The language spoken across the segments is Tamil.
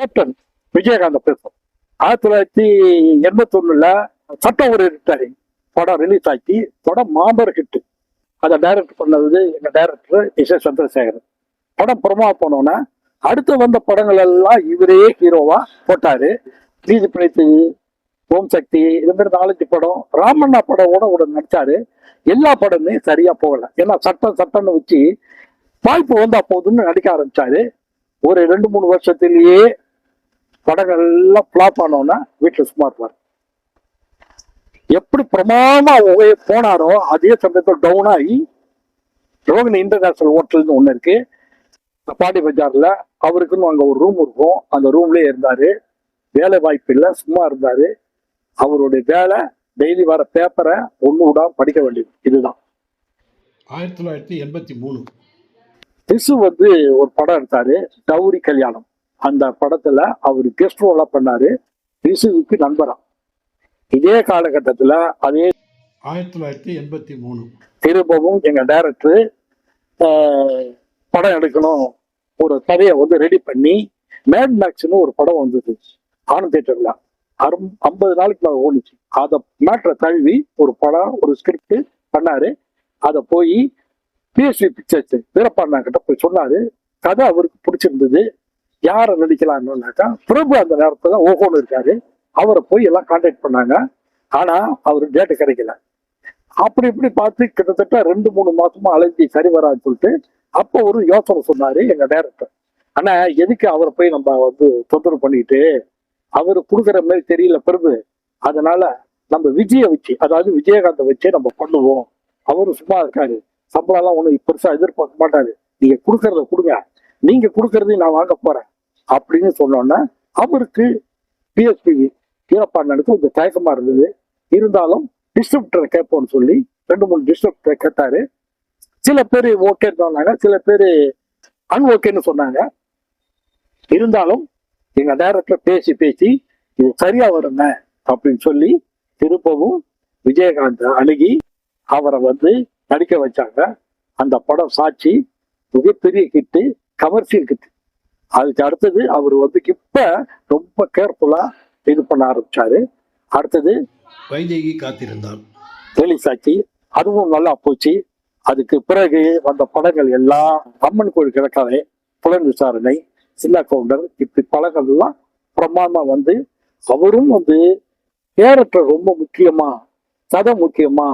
கேப்டன் விஜயகாந்த் பேசும். ஆயிரத்தி தொள்ளாயிரத்தி எண்பத்தி ஒண்ணுல சட்டம் ஒரு எடுத்தாரு படம் ரிலீஸ் ஆக்கி படம் மாபெரும் ஹிட்டு அதை டைரக்ட் பண்ணது எங்க டைரக்டர் எஸ் எஸ் படம் பிரமா போனோன்னா அடுத்து வந்த படங்கள் எல்லாம் இவரே ஹீரோவா போட்டாரு. நீதி பிழைத்து ஓம் சக்தி இது மாதிரி நாலஞ்சு படம் ராமண்ணா படம் கூட ஒரு நடிச்சாரு. எல்லா படமே சரியா போகல. ஏன்னா சட்டம் சட்டம்னு வச்சு வாய்ப்பு வந்தா போதுன்னு நடிக்க ஆரம்பிச்சாரு. ஒரு ரெண்டு மூணு வருஷத்திலேயே படங்கள் எல்லாம் ஃபிளாப் ஆனோன்னா வீட்டுல சும்மா இருப்பார். எப்படி பிரமாதமா ஒ- போனாரோ அதே சமயத்தில் டவுன் ஆகி ரோகிணி இன்டர்நேஷனல் ஹோட்டல்னு ஒண்ணு இருக்கு. பாடி பஜார்ல அவருக்குன்னு அங்க ஒரு ரூம் இருக்கும். அந்த ரூம்லயே இருந்தாரு. வேலை வாய்ப்பு இல்லை சும்மா இருந்தாரு. அவருடைய வேலை டெய்லி வர பேப்பரை ஒண்ணு விடாம படிக்க வேண்டியது. இதுதான். ஆயிரத்தி தொள்ளாயிரத்தி எண்பத்தி மூணு. திசு வந்து ஒரு படம் எடுத்தாரு. கௌரி கல்யாணம். அந்த படத்துல அவர் கெஸ்ட் ரோலா பண்ணாரு திசுவுக்கு நண்பரா. இதே காலகட்டத்துல அதே ஆயிரத்தி தொள்ளாயிரத்தி எண்பத்தி மூணு. திரும்பவும் எங்க டைரக்டர் படம் எடுக்கணும். ஒரு கதையை வந்து ரெடி பண்ணி மேட் மேக்ஸ்னு ஒரு படம் வந்தது. ஆனந்த் தேட்டர்ல அரும் ஐம்பது நாளைக்கு மேல ஓடிச்சு. அதை மேட்ரை தழுவி ஒரு படம் ஒரு ஸ்கிரிப்ட் பண்ணாரு. அதை போய் பிஎஸ்வி பிக்சர்ஸ் வீரப்பாண்ணா கிட்ட போய் சொன்னாரு. கதை அவருக்கு பிடிச்சிருந்தது. யாரை நடிக்கலாம்னுனாக்கா பிரபு அந்த நேரத்துல ஓஹோன்னு இருக்காரு. அவரை போய் எல்லாம் கான்டாக்ட் பண்ணாங்க. ஆனா அவருக்கு டேட்டு கிடைக்கல. அப்படி இப்படி பார்த்து கிட்டத்தட்ட ரெண்டு மூணு மாசமா அலைஞ்சி சரி வரான்னு சொல்லிட்டு அப்போ ஒரு யோசனை சொன்னாரு எங்க டேரக்டர் ஆனா எதுக்கு அவரை போய் நம்ம வந்து தொந்தரவு பண்ணிட்டு? அவர் கொடுக்குற மாதிரி தெரியல பிரபு. அதனால நம்ம விஜய வச்சு அதாவது விஜயகாந்தை வச்சே நம்ம பண்ணுவோம். அவரும் சும்மா இருக்காரு. சம்பளம்லாம் ஒன்றும் பெருசா எதிர்பார்க்க மாட்டாரு. நீங்க கொடுக்கறத கொடுங்க. நீங்க கொடுக்கறதையும் நான் வாங்க போறேன். அப்படின்னு சொன்னோன்னா அவருக்கு பிஎஸ்பி வீரப்பாண்டனுக்கு கொஞ்சம் தயக்கமா இருந்தது. இருந்தாலும் டிஸ்ட்ரிபியூட்டரை கேட்போம்னு சொல்லி ரெண்டு மூணு டிஸ்ட்ரிபியூட்டரை கேட்டாரு. சில பேர் ஓகேன்னு சொன்னாங்க சில பேர் அன்ஓகேன்னு சொன்னாங்க. இருந்தாலும் எங்க டைரக்டர் பேசி பேசி இது சரியா வருங்க அப்படின்னு சொல்லி திருப்பவும் விஜயகாந்த் அணுகி அவரை வந்து நடிக்க வச்சாங்க. அந்த படம் சாட்சி மிகப்பெரிய கிட்டு கமர்ஷியல் கிட்டு அதுக்கு அடுத்தது அவர் வந்து இப்ப ரொம்ப கேர்ஃபுல்லா இது பண்ண ஆரம்பிச்சாரு. அடுத்தது வைதேகி காத்திருந்தாள் ஆச்சு. அதுவும் நல்லா போச்சு. அதுக்கு பிறகு வந்த படங்கள் எல்லாம் அம்மன் கோயில் கிழக்காலை புலன் விசாரணை சின்ன கவுண்டர் இப்படி படங்கள் எல்லாம் பிரமாதமா வந்து அவரும் வந்து கேரக்டர் ரொம்ப முக்கியமா கதை முக்கியமா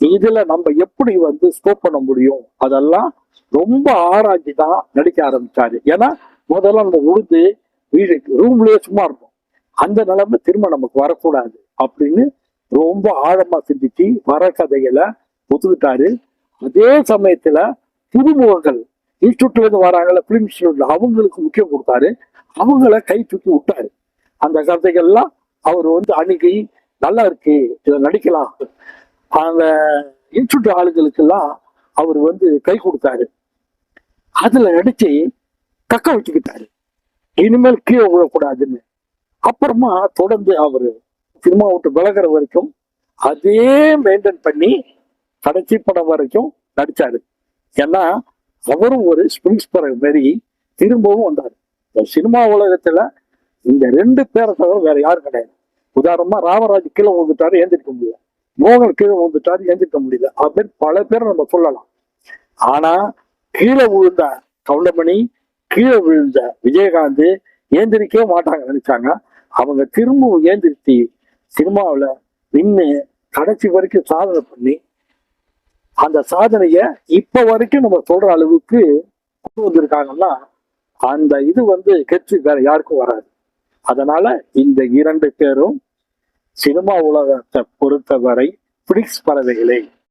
இதுல நம்ம எப்படி வந்து ஸ்கோப் பண்ண முடியும்? அதெல்லாம் ரொம்ப ஆராய்ச்சி தான் நடிக்க ஆரம்பிச்சாரு. ஏன்னா முதல்ல நம்ம உழுது வீடு ரூம்லயே சும்மா இருப்போம். அந்த நிலைமை திரும்ப நமக்கு வரக்கூடாது அப்படின்னு ரொம்ப ஆழமா சிந்திச்சு வர கதைகளை ஒத்துக்கிட்டாரு. அதே சமயத்துல புதுமுகங்கள் இன்ஸ்டியூட்ல இருந்து வராங்கல்ல பிலிம் இன்ஸ்டியூட்ல அவங்களுக்கு முக்கியம் கொடுத்தாரு. அவங்கள கை தூக்கி விட்டாரு. அந்த கதைகள்லாம் அவர் வந்து அணுகி நல்லா இருக்கு இதை நடிக்கலாம். அந்த இன்ஸ்டியூட் ஆளுகளுக்கெல்லாம் அவர் வந்து கை கொடுத்தாரு. அதுல நடிச்சு தக்க வச்சுக்கிட்டாரு. இனிமேல் கீழே விழக்கூடாதுன்னு. அப்புறமா தொடர்ந்து அவரு சினிமா விட்டு விலகிற வரைக்கும் அதே மெயின்டைன் பண்ணி கடைசி படம் வரைக்கும் நடிச்சாரு. ஏன்னா அவரும் ஒரு ஸ்பிரிங்ஸ் மாரி திரும்பவும் வந்தார். இந்த சினிமா உலகத்துல இந்த ரெண்டு பேரை தவிர வேற யாரும் கிடையாது. உதாரணமா ராமராஜ் கீழே வந்துட்டாரு ஏந்திருக்க முடியல. மோகன் கீழே வந்துட்டாரு ஏந்திருக்க முடியல. அது மாதிரி பல பேரை நம்ம சொல்லலாம். ஆனா கீழே விழுந்த கவுண்டமணி கீழே விழுந்த விஜயகாந்த் ஏந்திரிக்கவே மாட்டாங்க நினைச்சாங்க. அவங்க திரும்பவும் ஏந்திரிச்சு சினிமாவில் நின்று கடைசி வரைக்கும் சாதனை பண்ணி அந்த சாதனையை இப்போ வரைக்கும் நம்ம சொல்ற அளவுக்கு கொண்டு வந்திருக்காங்கன்னா அந்த இது வந்து கெச்சு வேற யாருக்கும் வராது. அதனால இந்த இரண்டு பேரும் சினிமா உலகத்தை பொறுத்தவரை பிளிக்ஸ் பறவைகளே.